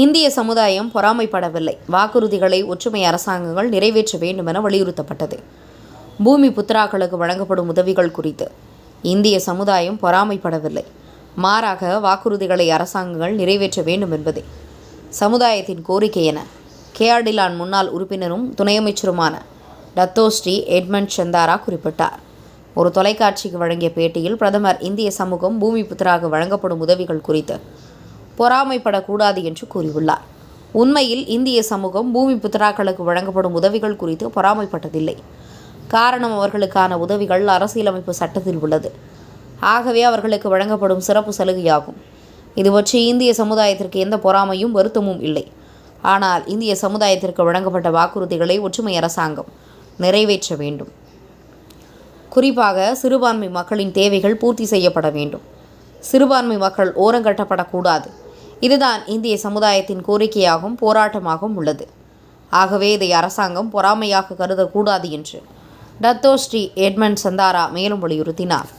இந்திய சமுதாயம் பொறாமைப்படவில்லை. வாக்குறுதிகளை ஒற்றுமை அரசாங்கங்கள் நிறைவேற்ற வேண்டும் என வலியுறுத்தப்பட்டது. பூமி புத்திராக்களுக்கு வழங்கப்படும் உதவிகள் குறித்து இந்திய சமுதாயம் பொறாமைப்படவில்லை. மாறாக வாக்குறுதிகளை அரசாங்கங்கள் நிறைவேற்ற வேண்டும் என்பதே சமுதாயத்தின் கோரிக்கை என கேஆர்டிலான் முன்னாள் உறுப்பினரும் துணை அமைச்சருமான டத்தோஸ்ரீ எட்மண்ட் சந்தாரா குறிப்பிட்டார். ஒரு தொலைக்காட்சிக்கு வழங்கிய பேட்டியில் பிரதமர் இந்திய சமூகம் பூமி புத்திராக வழங்கப்படும் உதவிகள் குறித்து பொறாமைப்படக்கூடாது என்று கூறியுள்ளார். உண்மையில் இந்திய சமூகம் பூமி புத்திராக்களுக்கு வழங்கப்படும் உதவிகள் குறித்து பொறாமைப்பட்டதில்லை. காரணம் அவர்களுக்கான உதவிகள் அரசியலமைப்பு சட்டத்தில் உள்ளது. ஆகவே அவர்களுக்கு வழங்கப்படும் சிறப்பு சலுகையாகும். இது பற்றி இந்திய சமுதாயத்திற்கு எந்த பொறாமையும் வருத்தமும் இல்லை. ஆனால் இந்திய சமுதாயத்திற்கு வழங்கப்பட்ட வாக்குறுதிகளை ஒற்றுமை அரசாங்கம் நிறைவேற்ற வேண்டும். குறிப்பாக சிறுபான்மை மக்களின் தேவைகள் பூர்த்தி செய்யப்பட வேண்டும். சிறுபான்மை மக்கள் ஓரங்கட்டப்படக்கூடாது. இதுதான் இந்திய சமுதாயத்தின் கோரிக்கையாகவும் போராட்டமாகவும் உள்ளது. ஆகவே இதை அரசாங்கம் பொறாமையாக கருதக்கூடாது என்று டத்தோ ஸ்ரீ எட்மண்ட் சந்தாரா மேலும் வலியுறுத்தினார்.